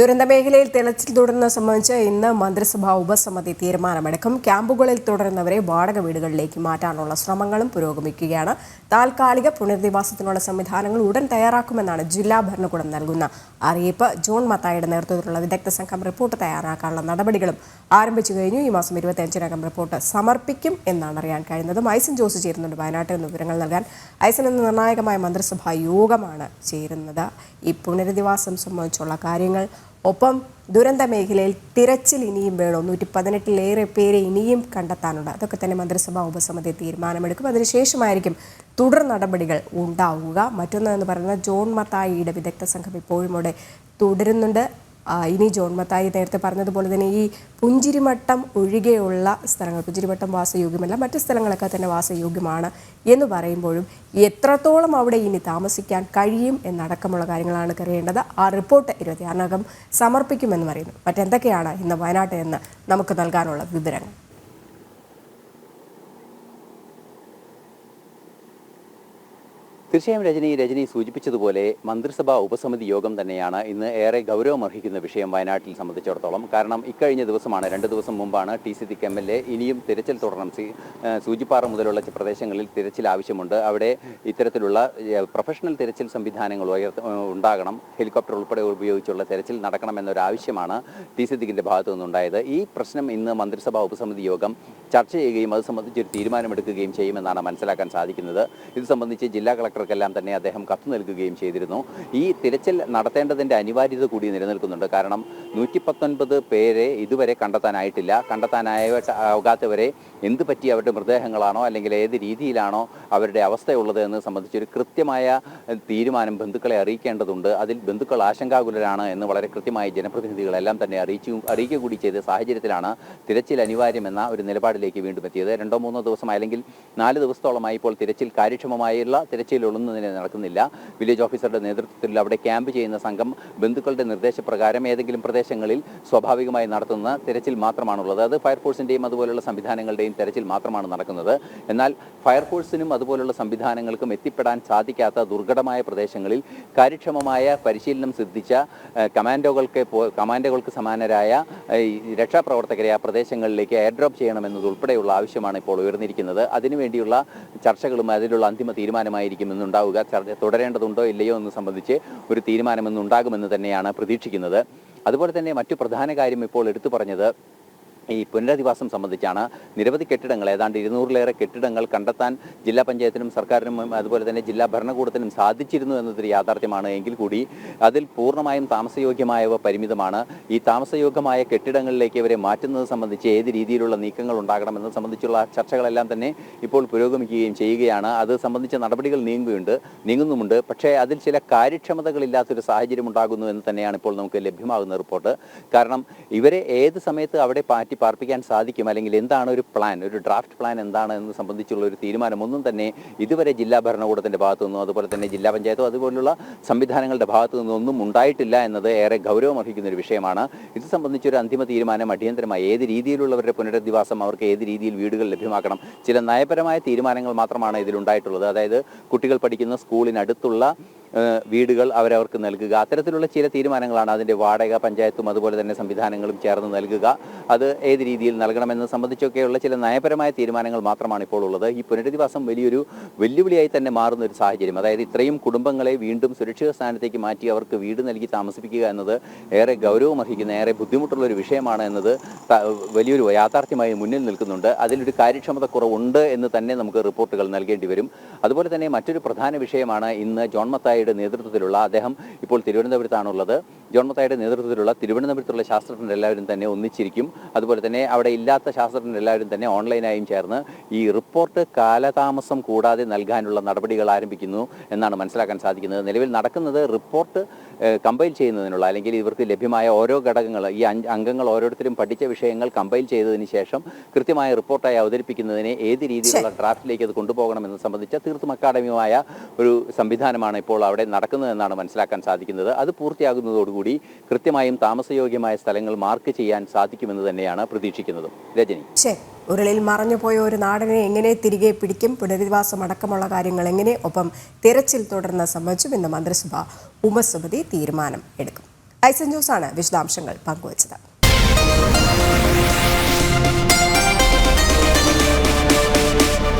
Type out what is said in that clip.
ദുരന്ത മേഖലയിൽ തെളിച്ചിൽ തുടരുന്നത് സംബന്ധിച്ച് ഇന്ന് മന്ത്രിസഭാ ഉപസമിതി തീരുമാനമെടുക്കും. ക്യാമ്പുകളിൽ തുടരുന്നവരെ വാടക വീടുകളിലേക്ക് മാറ്റാനുള്ള ശ്രമങ്ങളും പുരോഗമിക്കുകയാണ്. താൽക്കാലിക പുനരധിവാസത്തിനുള്ള സംവിധാനങ്ങൾ ഉടൻ തയ്യാറാക്കുമെന്നാണ് ജില്ലാ ഭരണകൂടം നൽകുന്ന അറിയിപ്പ്. ജോൺ മത്തായിയുടെ നേതൃത്വത്തിലുള്ള വിദഗ്ധ സംഘം റിപ്പോർട്ട് തയ്യാറാക്കാനുള്ള നടപടികളും ആരംഭിച്ചു കഴിഞ്ഞു. ഈ മാസം ഇരുപത്തിയഞ്ചിനകം റിപ്പോർട്ട് സമർപ്പിക്കും എന്നാണ് അറിയാൻ കഴിയുന്നത്. ഐസൻ ജോസ് ചേരുന്നുണ്ട്. വയനാട്ടിൽ നിന്ന് വിവരങ്ങൾ നൽകാൻ ഐസൻ എന്ന നിർണായകമായ മന്ത്രിസഭാ യോഗമാണ് ചേരുന്നത്. ഈ പുനരധിവാസം സംബന്ധിച്ചുള്ള കാര്യങ്ങൾ ഒപ്പം ദുരന്ത മേഖലയിൽ തിരച്ചിൽ ഇനിയും വേണം. നൂറ്റി പതിനെട്ടിലേറെ പേരെ ഇനിയും കണ്ടെത്താനുണ്ട്. അതൊക്കെ തന്നെ മന്ത്രിസഭാ ഉപസമിതി തീരുമാനമെടുക്കും. അതിനുശേഷമായിരിക്കും തുടർ നടപടികൾ ഉണ്ടാവുക. മറ്റൊന്ന് എന്ന് പറയുന്നത് ജോൺ മത്തായിയുടെ വിദഗ്ധ സംഘം ഇപ്പോഴും അവിടെ തുടരുന്നുണ്ട്. ഇനി ജോൺ മത്തായി നേരത്തെ പറഞ്ഞതുപോലെ തന്നെ ഈ പുഞ്ചിരിമട്ടം ഒഴികെയുള്ള സ്ഥലങ്ങൾ പുഞ്ചിരിമട്ടം വാസയോഗ്യമല്ല മറ്റു സ്ഥലങ്ങളൊക്കെ തന്നെ വാസയോഗ്യമാണ് എന്ന് പറയുമ്പോഴും എത്രത്തോളം അവിടെ ഇനി താമസിക്കാൻ കഴിയും എന്നടക്കമുള്ള കാര്യങ്ങളാണ് അറിയേണ്ടത് ആ റിപ്പോർട്ട് ഇരുപത്തിയാറിനകം സമർപ്പിക്കുമെന്ന് പറയുന്നു. മറ്റെന്തൊക്കെയാണ് ഇന്ന് വയനാട്ടിൽ നിന്ന് നമുക്ക് നൽകാനുള്ള വിവരങ്ങൾ? തീർച്ചയായും രജനി രജനി സൂചിപ്പിച്ചതുപോലെ മന്ത്രിസഭാ ഉപസമിതി യോഗം തന്നെയാണ് ഇന്ന് ഏറെ ഗൗരവമർഹിക്കുന്ന വിഷയം വയനാട്ടിൽ സംബന്ധിച്ചിടത്തോളം. കാരണം ഇക്കഴിഞ്ഞ ദിവസമാണ് രണ്ട് ദിവസം മുമ്പാണ് T Siddique M L A ഇനിയും തിരച്ചിൽ തുടരണം. സൂചിപ്പാറ മുതലുള്ള പ്രദേശങ്ങളിൽ തിരച്ചിൽ ആവശ്യമുണ്ട്. അവിടെ ഇത്തരത്തിലുള്ള പ്രൊഫഷണൽ തിരച്ചിൽ സംവിധാനങ്ങൾ ഉണ്ടാകണം. ഹെലികോപ്റ്റർ ഉൾപ്പെടെ ഉപയോഗിച്ചുള്ള തിരച്ചിൽ നടക്കണമെന്നൊരാവശ്യമാണ് ടി സി ദിക്കിന്റെ ഭാഗത്തു നിന്നുണ്ടായത്. ഈ പ്രശ്നം ഇന്ന് മന്ത്രിസഭാ ഉപസമിതി യോഗം ചർച്ച ചെയ്യുകയും അത് സംബന്ധിച്ച് ഒരു തീരുമാനമെടുക്കുകയും ചെയ്യുമെന്നാണ് മനസ്സിലാക്കാൻ സാധിക്കുന്നത്. ഇത് സംബന്ധിച്ച് ജില്ലാ കളക്ടർക്കെല്ലാം തന്നെ അദ്ദേഹം കത്ത് നൽകുകയും ചെയ്തിരുന്നു. ഈ തിരച്ചിൽ നടത്തേണ്ടതിന്റെ അനിവാര്യത കൂടി നിലനിൽക്കുന്നുണ്ട്. കാരണം നൂറ്റി പത്തൊൻപത് പേരെ ഇതുവരെ കണ്ടെത്താനായിട്ടില്ല. കണ്ടെത്താനാകാത്തവരെ എന്ത് പറ്റി? അവരുടെ മൃതദേഹങ്ങളാണോ? അല്ലെങ്കിൽ ഏത് രീതിയിലാണോ അവരുടെ അവസ്ഥയുള്ളത് എന്ന് സംബന്ധിച്ചൊരു കൃത്യമായ തീരുമാനം ബന്ധുക്കളെ അറിയിക്കേണ്ടതുണ്ട്. അതിൽ ബന്ധുക്കൾ ആശങ്കാകുലരാണ് എന്ന് വളരെ കൃത്യമായി ജനപ്രതിനിധികളെല്ലാം തന്നെ അറിയിച്ചു അറിയിക്കുക കൂടി ചെയ്ത സാഹചര്യത്തിലാണ് തിരച്ചിൽ അനിവാര്യമെന്ന ഒരു നിലപാടിലേക്ക് വീണ്ടും എത്തിയത്. രണ്ടോ മൂന്നോ ദിവസം അല്ലെങ്കിൽ നാല് ദിവസത്തോളമായി ഇപ്പോൾ തിരച്ചിൽ കാര്യക്ഷമമായുള്ള തിരച്ചിലൊന്നും തന്നെ നടക്കുന്നില്ല. വില്ലേജ് ഓഫീസറുടെ നേതൃത്വത്തിൽ അവിടെ ക്യാമ്പ് ചെയ്യുന്ന സംഘം ബന്ധുക്കളുടെ നിർദ്ദേശപ്രകാരം ഏതെങ്കിലും പ്രദേശങ്ങളിൽ സ്വാഭാവികമായി നടത്തുന്ന തിരച്ചിൽ മാത്രമാണുള്ളത്. അത് ഫയർഫോഴ്സിന്റെയും അതുപോലുള്ള സംവിധാനങ്ങളുടെയും തിരച്ചിൽ മാത്രമാണ് നടക്കുന്നത്. എന്നാൽ ഫയർഫോഴ്സിനും അതുപോലുള്ള സംവിധാനങ്ങൾക്കും എത്തിപ്പെടാൻ സാധിക്കാത്ത ദുർഘടമായ പ്രദേശങ്ങളിൽ കാര്യക്ഷമമായ പരിശീലനം സിദ്ധിച്ച കമാൻഡോകൾക്ക് കമാൻഡോകൾക്ക് സമാനരായ രക്ഷാപ്രവർത്തകരെ ആ പ്രദേശങ്ങളിലേക്ക് എയർ ഡ്രോപ്പ് ചെയ്യണമെന്നതുൾപ്പെടെയുള്ള ആവശ്യമാണ് ഇപ്പോൾ ഉയർന്നിരിക്കുന്നത്. അതിനുവേണ്ടിയുള്ള ചർച്ചകളും അതിലുള്ള അന്തിമ തീരുമാനമായിരിക്കും ഇന്നുണ്ടാവുക ചർച്ച തുടരേണ്ടതുണ്ടോ ഇല്ലയോ എന്ന് സംബന്ധിച്ച് ഒരു തീരുമാനമെന്നുണ്ടാകുമെന്ന് തന്നെയാണ് പ്രതീക്ഷിക്കുന്നത്. അതുപോലെ തന്നെ മറ്റു പ്രധാന കാര്യം ഇപ്പോൾ എടുത്തു പറഞ്ഞത് ഈ പുനരധിവാസം സംബന്ധിച്ചാണ് നിരവധി കെട്ടിടങ്ങൾ ഏതാണ്ട് ഇരുന്നൂറിലേറെ കെട്ടിടങ്ങൾ കണ്ടെത്താൻ ജില്ലാ പഞ്ചായത്തിനും സർക്കാരിനും അതുപോലെ തന്നെ ജില്ലാ ഭരണകൂടത്തിനും സാധിച്ചിരുന്നു എന്നതൊരു യാഥാർത്ഥ്യമാണ് എങ്കിൽ കൂടി അതിൽ പൂർണമായും താമസയോഗ്യമായവ പരിമിതമാണ്. ഈ താമസയോഗ്യമായ കെട്ടിടങ്ങളിലേക്ക് ഇവരെ മാറ്റുന്നത് സംബന്ധിച്ച് ഏത് രീതിയിലുള്ള നീക്കങ്ങൾ ഉണ്ടാകണമെന്നത് സംബന്ധിച്ചുള്ള ചർച്ചകളെല്ലാം തന്നെ ഇപ്പോൾ പുരോഗമിക്കുകയും ചെയ്യുകയാണ്. അത് സംബന്ധിച്ച നടപടികൾ നീങ്ങുകയുണ്ട് നീങ്ങുന്നുമുണ്ട്. പക്ഷേ അതിൽ ചില കാര്യക്ഷമതകളില്ലാത്തൊരു സാഹചര്യം ഉണ്ടാകുന്നു എന്ന് തന്നെയാണ് ഇപ്പോൾ നമുക്ക് ലഭ്യമാകുന്ന റിപ്പോർട്ട്. കാരണം ഇവരെ ഏത് സമയത്ത് അവിടെ പാറ്റി പാർപ്പിക്കാൻ സാധിക്കും. അല്ലെങ്കിൽ എന്താണ് ഒരു പ്ലാൻ ഒരു ഡ്രാഫ്റ്റ് പ്ലാൻ എന്താണ് എന്ന് സംബന്ധിച്ചുള്ള ഒരു തീരുമാനമൊന്നും തന്നെ ഇതുവരെ ജില്ലാ ഭരണകൂടത്തിന്റെ ഭാഗത്തു നിന്നും അതുപോലെ തന്നെ ജില്ലാ പഞ്ചായത്തോ അതുപോലുള്ള സംവിധാനങ്ങളുടെ ഭാഗത്തു നിന്നൊന്നും ഉണ്ടായിട്ടില്ല എന്നത് ഏറെ ഗൗരവമർഹിക്കുന്ന ഒരു വിഷയമാണ്. ഇത് സംബന്ധിച്ചൊരു അന്തിമ തീരുമാനം അടിയന്തരമായി ഏത് രീതിയിലുള്ളവരുടെ പുനരധിവാസം അവർക്ക് ഏത് രീതിയിൽ വീടുകൾ ലഭ്യമാക്കണം ചില നയപരമായ തീരുമാനങ്ങൾ മാത്രമാണ് ഇതിലുണ്ടായിട്ടുള്ളത്. അതായത് കുട്ടികൾ പഠിക്കുന്ന സ്കൂളിനടുത്തുള്ള വീടുകൾ അവരവർക്ക് നൽകുക. അത്തരത്തിലുള്ള ചില തീരുമാനങ്ങളാണ് അതിന്റെ വാടക പഞ്ചായത്തും അതുപോലെ തന്നെ സംവിധാനങ്ങളും ചേർന്ന് നൽകുക. അത് ഏത് രീതിയിൽ നൽകണമെന്ന് സംബന്ധിച്ചൊക്കെയുള്ള ചില നയപരമായ തീരുമാനങ്ങൾ മാത്രമാണ് ഇപ്പോൾ ഉള്ളത്. ഈ പുനരധിവാസം വലിയൊരു വെല്ലുവിളിയായി തന്നെ മാറുന്ന ഒരു സാഹചര്യം. അതായത് ഇത്രയും കുടുംബങ്ങളെ വീണ്ടും സുരക്ഷിത സ്ഥാനത്തേക്ക് മാറ്റി അവർക്ക് വീട് നൽകി താമസിപ്പിക്കുക എന്നത് ഏറെ ഗൗരവമർഹിക്കുന്ന ഏറെ ബുദ്ധിമുട്ടുള്ള ഒരു വിഷയമാണ് എന്നത് വലിയൊരു യാഥാർത്ഥ്യമായി മുന്നിൽ നിൽക്കുന്നുണ്ട്. അതിലൊരു കാര്യക്ഷമത കുറവുണ്ട് എന്ന് തന്നെ നമുക്ക് റിപ്പോർട്ടുകൾ നൽകേണ്ടി വരും. അതുപോലെ തന്നെ മറ്റൊരു പ്രധാന വിഷയമാണ് ഇന്ന് ജോൺ മത്തായിയുടെ നേതൃത്വത്തിലുള്ള അദ്ദേഹം ഇപ്പോൾ തിരുവനന്തപുരത്താണുള്ളത്. ജോൺ നേതൃത്വത്തിലുള്ള തിരുവനന്തപുരത്തുള്ള ശാസ്ത്രജ്ഞരെല്ലാവരും തന്നെ ഒന്നിച്ചിരിക്കും. അതുപോലെ തന്നെ അവിടെ ഇല്ലാത്ത ശാസ്ത്രജ്ഞരെല്ലാവരും തന്നെ ഓൺലൈനായും ചേർന്ന് ഈ റിപ്പോർട്ട് കാലതാമസം കൂടാതെ നൽകാനുള്ള നടപടികൾ ആരംഭിക്കുന്നു എന്നാണ് മനസ്സിലാക്കാൻ സാധിക്കുന്നത്. നിലവിൽ നടക്കുന്നത് റിപ്പോർട്ട് കമ്പൈൽ ചെയ്യുന്നതിനുള്ള അല്ലെങ്കിൽ ഇവർക്ക് ലഭ്യമായ ഓരോ ഘടകങ്ങൾ ഈ അഞ്ച് അംഗങ്ങൾ ഓരോരുത്തരും പഠിച്ച വിഷയങ്ങൾ കമ്പൈൽ ചെയ്തതിന് ശേഷം കൃത്യമായ റിപ്പോർട്ടായി അവതരിപ്പിക്കുന്നതിനെ ഏത് രീതിയിലുള്ള ഡ്രാഫ്റ്റിലേക്ക് അത് കൊണ്ടുപോകണമെന്ന് സംബന്ധിച്ച തീർത്തും അക്കാഡമികമായ ഒരു സംവിധാനമാണ് ഇപ്പോൾ അവിടെ നടക്കുന്നതെന്നാണ് മനസ്സിലാക്കാൻ സാധിക്കുന്നത്. അത് പൂർത്തിയാകുന്നതോടുകൂടി കൃത്യമായും താമസയോഗ്യമായ സ്ഥലങ്ങൾ മാർക്ക് ചെയ്യാൻ സാധിക്കുമെന്ന് തന്നെയാണ് പ്രതീക്ഷിക്കുന്നത്. രജനി. ഉരുളിൽ മറഞ്ഞുപോയ ഒരു നാടിനെ എങ്ങനെ തിരികെ പിടിക്കും? പുനരധിവാസം അടക്കമുള്ള കാര്യങ്ങൾ എങ്ങനെ? ഒപ്പം തിരച്ചിൽ തുടർന്ന് സംബന്ധിച്ചും ഇന്ന് മന്ത്രിസഭ ഉപസമിതി തീരുമാനം എടുക്കും. ഐസൻ ജോസാണ് വിശദാംശങ്ങൾ പങ്കുവച്ചത്.